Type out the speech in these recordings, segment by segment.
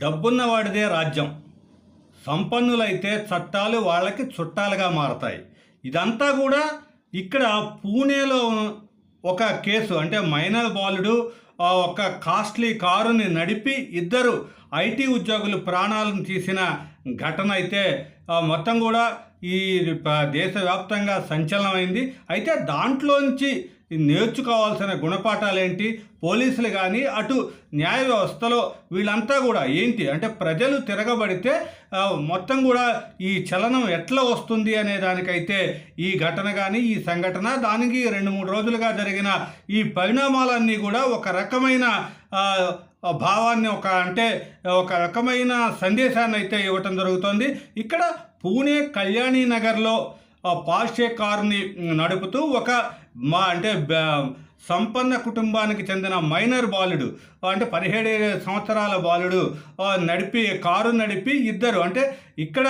డబ్బున్నవాడిదే రాజ్యం. సంపన్నులైతే చట్టాలు వాళ్ళకి చుట్టాలుగా మారతాయి. ఇదంతా కూడా ఇక్కడ పూణేలో ఒక కేసు అంటే మైనర్ బాలుడు ఆ, ఒక కాస్ట్లీ కారుని నడిపి ఇద్దరు ఐటీ ఉద్యోగులు ప్రాణాలను తీసిన ఘటన అయితే మొత్తం కూడా ఈ దేశవ్యాప్తంగా సంచలనమైంది. అయితే దాంట్లోంచి నేర్చుకోవాల్సిన గుణపాఠాలు ఏంటి పోలీసులు కానీ అటు న్యాయ వ్యవస్థలో వీళ్ళంతా కూడా ఏంటి? అంటే ప్రజలు తిరగబడితే మొత్తం కూడా ఈ చలనం ఎట్లా వస్తుంది అనే దానికైతే ఈ ఘటన కానీ ఈ సంఘటన దానికి రెండు మూడు రోజులుగా జరిగిన ఈ పరిణామాలన్నీ కూడా ఒక రకమైన భావాన్ని ఒక అంటే ఒక రకమైన సందేశాన్ని అయితే ఇవ్వటం జరుగుతుంది. ఇక్కడ పూణే కళ్యాణి నగర్లో పాషే కారుని నడుపుతూ ఒక మా అంటే సంపన్న కుటుంబానికి చెందిన మైనర్ బాలుడు అంటే పదిహేడు సంవత్సరాల బాలుడు నడిపి కారు నడిపి ఇద్దరు. అంటే ఇక్కడ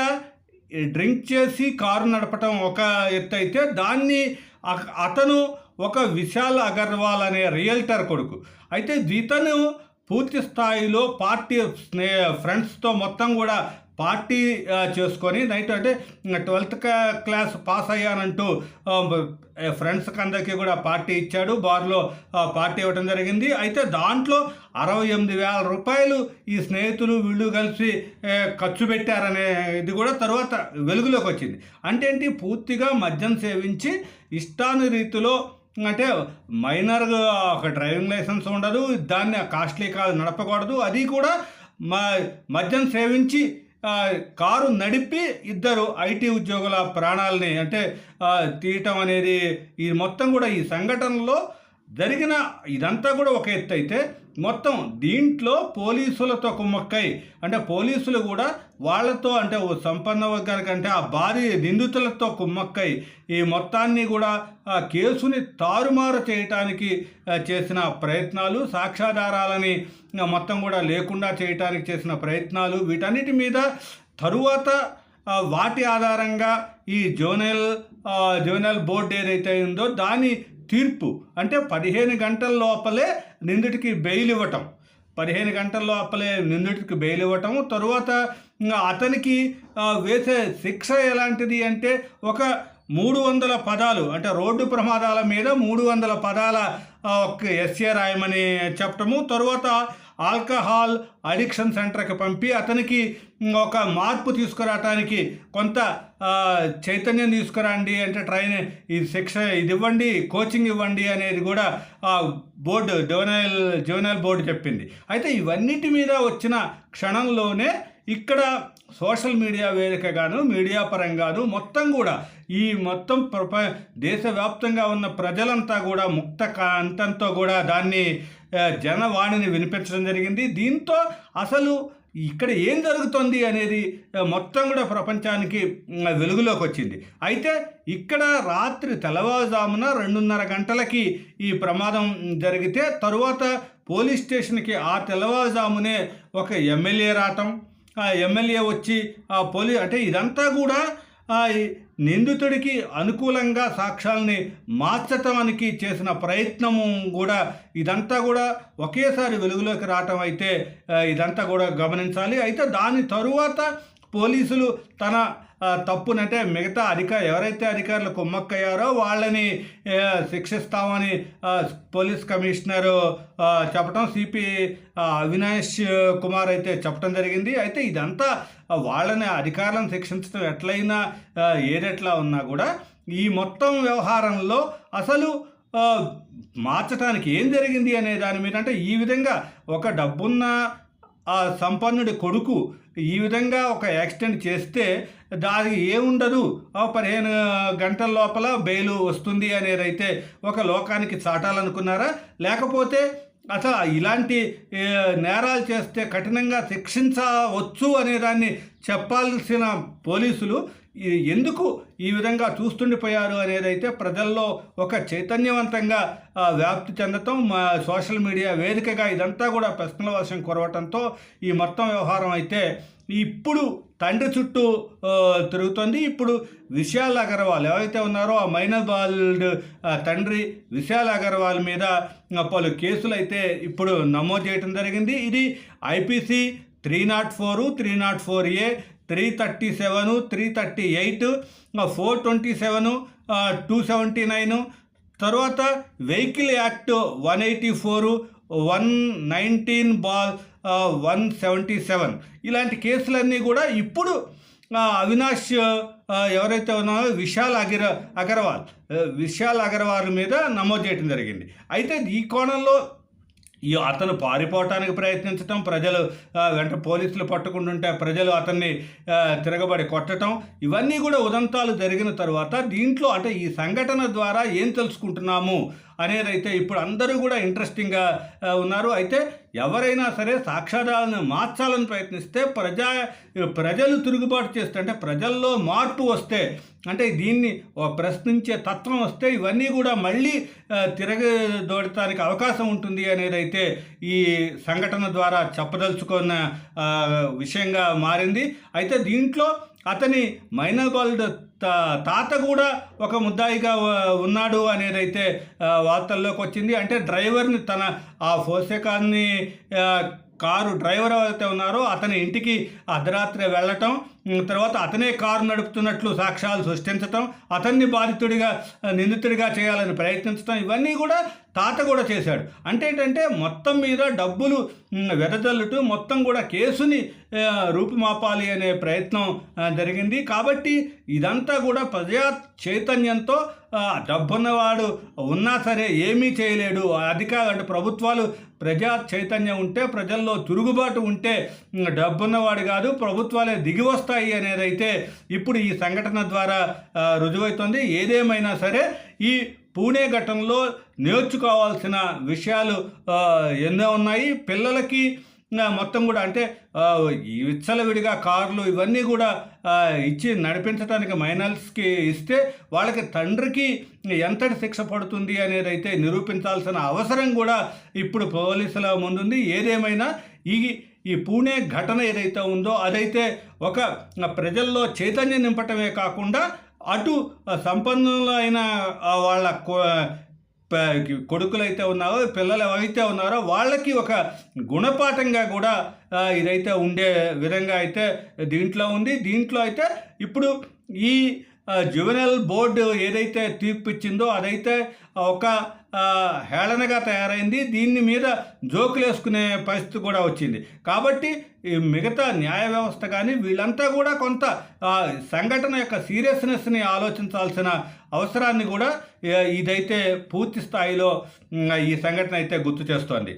డ్రింక్ చేసి కారు నడపటం ఒక ఎత్తు అయితే దాన్ని అతను ఒక విశాల్ అగర్వాల్ అనే రియల్టర్ కొడుకు. అయితే ఇతను పూర్తి స్థాయిలో పార్టీ స్నే ఫ్రెండ్స్తో మొత్తం కూడా పార్టీ చేసుకొని నైట్ అంటే ట్వెల్త్ క్లాస్ పాస్ అయ్యానంటూ ఫ్రెండ్స్కి అందరికీ కూడా పార్టీ ఇచ్చాడు. బార్లో పార్టీ ఇవ్వడం జరిగింది. అయితే దాంట్లో అరవై ఎనిమిది వేల రూపాయలు ఈ స్నేహితులు వీళ్ళు కలిసి ఖర్చు పెట్టారనే ఇది కూడా తర్వాత వెలుగులోకి వచ్చింది. అంటే ఏంటి? పూర్తిగా మద్యం సేవించి ఇష్టాను రీతిలో అంటే మైనర్గా ఒక డ్రైవింగ్ లైసెన్స్ ఉండదు దాన్ని కాస్ట్లీ కారు నడపకూడదు. అది కూడా మా మద్యం సేవించి కారు నడిపి ఇద్దరు ఐటీ ఉద్యోగుల ప్రాణాలని అంటే తీయటం అనేది ఈ మొత్తం కూడా ఈ సంఘటనలో జరిగిన ఇదంతా కూడా ఒక ఎత్తు అయితే మొత్తం దీంట్లో పోలీసులతో కుమ్మక్కై అంటే పోలీసులు కూడా వాళ్ళతో అంటే ఓ సంపన్న వర్గానికి అంటే ఆ భారీ నిందితులతో కుమ్మక్కై ఈ మొత్తాన్ని కూడా ఆ కేసుని తారుమారు చేయటానికి చేసిన ప్రయత్నాలు సాక్ష్యాధారాలని మొత్తం కూడా లేకుండా చేయటానికి చేసిన ప్రయత్నాలు వీటన్నిటి మీద తరువాత వాటి ఆధారంగా ఈ జోనల్ జోనల్ బోర్డు ఏదైతే ఉందో దాని తీర్పు. అంటే పదిహేను గంటల లోపలే నిందితుడికి బెయిల్ ఇవ్వటం. పదిహేను గంటల లోపలే నిందితుడికి బెయిల్ ఇవ్వటం. తరువాత ఇంకా అతనికి వేసే శిక్ష ఎలాంటిది అంటే ఒక మూడు వందల పదాలు. అంటే రోడ్డు ప్రమాదాల మీద మూడు వందల పదాల ఎస్ఏ రాయమని చెప్పటము. తరువాత ఆల్కహాల్ అడిక్షన్ సెంటర్కి పంపి అతనికి ఒక మార్పు తీసుకురావటానికి కొంత చైతన్యం తీసుకురండి అంటే ట్రైన్ ఈ శిక్ష ఇది ఇవ్వండి కోచింగ్ ఇవ్వండి అనేది కూడా ఆ బోర్డు జోనల్ జోనల్ బోర్డు చెప్పింది. అయితే ఇవన్నిటి మీద వచ్చిన క్షణంలోనే ఇక్కడ సోషల్ మీడియా వేదికగాను మీడియా పరంగాను మొత్తం కూడా ఈ మొత్తం ప్రప దేశవ్యాప్తంగా ఉన్న ప్రజలంతా కూడా ముక్త అంతంతో కూడా దాన్ని జనవాణిని వినిపించడం జరిగింది. దీంతో అసలు ఇక్కడ ఏం జరుగుతుంది అనేది మొత్తం కూడా ప్రపంచానికి వెలుగులోకి వచ్చింది. అయితే ఇక్కడ రాత్రి తెల్లవారుజామున రెండున్నర గంటలకి ఈ ప్రమాదం జరిగితే తరువాత పోలీస్ స్టేషన్కి ఆ తెల్లవారుజామునే ఒక ఎమ్మెల్యే రావటం. ఆ ఎమ్మెల్యే వచ్చి ఆ పోలీ అంటే ఇదంతా కూడా నిందితుడికి అనుకూలంగా సాక్ష్యాల్ని మార్చటానికి చేసిన ప్రయత్నము కూడా ఇదంతా కూడా ఒకేసారి వెలుగులోకి రావటం అయితే ఇదంతా కూడా గమనించాలి. అయితే దాని తరువాత పోలీసులు తన తప్పునంటే మిగతా అధికారు ఎవరైతే అధికారులు కుమ్మక్కయ్యారో వాళ్ళని శిక్షిస్తామని పోలీస్ కమిషనరు చెప్పడం సిపి అవినాష్ కుమార్ అయితే చెప్పడం జరిగింది. అయితే ఇదంతా వాళ్ళని అధికారులను శిక్షించడం ఎట్లయినా ఏదెట్లా ఉన్నా కూడా ఈ మొత్తం వ్యవహారంలో అసలు మార్చడానికి ఏం జరిగింది అనే దాని మీద అంటే ఈ విధంగా ఒక డబ్బున్న ఆ సంపన్నుడి కొడుకు ఈ విధంగా ఒక యాక్సిడెంట్ చేస్తే దానికి ఏముండదు? ఆ పదిహేను గంటల లోపల బెయిలు వస్తుంది అనేది అయితే ఒక లోకానికి చాటాలనుకున్నారా? లేకపోతే అసలు ఇలాంటి నేరాలు చేస్తే కఠినంగా శిక్షించవచ్చు అనేదాన్ని చెప్పాల్సిన పోలీసులు ఎందుకు ఈ విధంగా చూస్తుండిపోయారు అనేది అయితే ప్రజల్లో ఒక చైతన్యవంతంగా వ్యాప్తి చెందటం మా సోషల్ మీడియా వేదికగా ఇదంతా కూడా ప్రశ్నల వర్షం కురవటంతో ఈ మొత్తం వ్యవహారం అయితే ఇప్పుడు తండ్రి చుట్టూ తిరుగుతుంది తిరుగుతోంది. ఇప్పుడు విశాల్ అగర్వాల్ ఎవరైతే ఉన్నారో ఆ మైనర్ బాలుడ్ తండ్రి విశాల్ అగర్వాల్ మీద పలు కేసులు అయితే ఇప్పుడు నమోదు చేయడం జరిగింది. ఇది IPC three not four three not four A three thirty seven three thirty eight four twenty seven two seventy nine. తర్వాత vehicle act one eighty four one nineteen ball one seventy seven. ఇలాంటి కేసులన్నీ కూడా ఇప్పుడు అవినాష్ ఎవరైతే ఉన్నారో విశాల్ అగిర అగర్వాల్ విశాల్ అగర్వాల్ మీద నమోదు చేయడం జరిగింది. అయితే ఈ కోణంలో ఈ అతను పారిపోవటానికి ప్రయత్నించటం ప్రజలు వెంట పోలీసులు పట్టుకుంటుంటే ప్రజలు అతన్ని తిరగబడి కొట్టడం ఇవన్నీ కూడా ఉదంతాలు జరిగిన తర్వాత దీంట్లో అంటే ఈ సంఘటన ద్వారా ఏం తెలుసుకుంటున్నాము? అనేదైతే ఇప్పుడు అందరూ కూడా ఇంట్రెస్టింగ్గా ఉన్నారు. అయితే ఎవరైనా సరే సాక్ష్యాధారాలను మార్చాలని ప్రయత్నిస్తే ప్రజా ప్రజలు తిరుగుబాటు చేస్తే అంటే ప్రజల్లో మార్పు వస్తే అంటే దీన్ని ప్రశ్నించే తత్వం వస్తే ఇవన్నీ కూడా మళ్ళీ తిరగదోడటానికి అవకాశం ఉంటుంది అనేది అయితే ఈ సంఘటన ద్వారా చెప్పదలుచుకున్న విషయంగా మారింది. అయితే దీంట్లో అతని మైనర్ గోల్డ్ తాత కూడా ఒక ముద్దాయిగా ఉన్నాడు అనేది అయితే వార్తల్లోకి వచ్చింది అంటే డ్రైవర్ని తన ఆ ఫోర్సేకాన్ని కారు డ్రైవర్ ఎవరైతే ఉన్నారో అతని ఇంటికి అర్ధరాత్రి వెళ్ళటం తర్వాత అతనే కారు నడుపుతున్నట్లు సాక్ష్యాలు సృష్టించటం అతన్ని బాధితుడిగా నిందితుడిగా చేయాలని ప్రయత్నించడం ఇవన్నీ కూడా తాత కూడా చేశాడు. అంటే ఏంటంటే మొత్తం మీద డబ్బులు ఉమ్, వెదజల్లుతూ మొత్తం కూడా కేసుని రూపుమాపాలి అనే ప్రయత్నం జరిగింది. కాబట్టి ఇదంతా కూడా ప్రజా చైతన్యంతో డబ్బున్నవాడు ఉన్నా సరే ఏమీ చేయలేడు. అధికార అంటే ప్రభుత్వాలు ప్రజా చైతన్యం ఉంటే ప్రజల్లో తిరుగుబాటు ఉంటే డబ్బున్నవాడు కాదు ప్రభుత్వాలే దిగి వస్తాయి అనేదైతే ఇప్పుడు ఈ సంఘటన ద్వారా రుజువవుతుంది ఏదేమైనా సరే ఈ పూణే ఘటనలో నేర్చుకోవాల్సిన విషయాలు ఎన్నో ఉన్నాయి. పిల్లలకి మొత్తం కూడా అంటే విచ్చలవిడిగా కార్లు ఇవన్నీ కూడా ఇచ్చి నడిపించడానికి మైనర్స్కి ఇస్తే వాళ్ళకి తండ్రికి ఎంతటి శిక్ష పడుతుంది అనేది అయితే నిరూపించాల్సిన అవసరం కూడా ఇప్పుడు పోలీసుల ముందుంది. ఏదేమైనా ఈ ఈ పూణే ఘటన ఏదైతే ఉందో అదైతే ఒక ప్రజల్లో చైతన్యం నింపటమే కాకుండా అటు సంపన్నులైన వాళ్ళ కొడుకులైతే ఉన్నారో పిల్లలు ఎవరైతే ఉన్నారో వాళ్ళకి ఒక గుణపాఠంగా కూడా ఇదైతే ఉండే విధంగా అయితే దీంట్లో ఉంది. దీంట్లో అయితే ఇప్పుడు ఈ జువెనల్ బోర్డు ఏదైతే తీర్పు ఇచ్చిందో అదైతే ఒక హేళనగా తయారైంది. దీన్ని మీద జోకులు వేసుకునే పరిస్థితి కూడా వచ్చింది. కాబట్టి ఈ మిగతా న్యాయ వ్యవస్థ కానీ వీళ్ళంతా కూడా కొంత సంఘటన యొక్క సీరియస్నెస్ని ఆలోచించాల్సిన అవసరాన్ని కూడా ఇదైతే పూర్తి స్థాయిలో ఈ సంఘటన అయితే గుర్తు చేస్తోంది.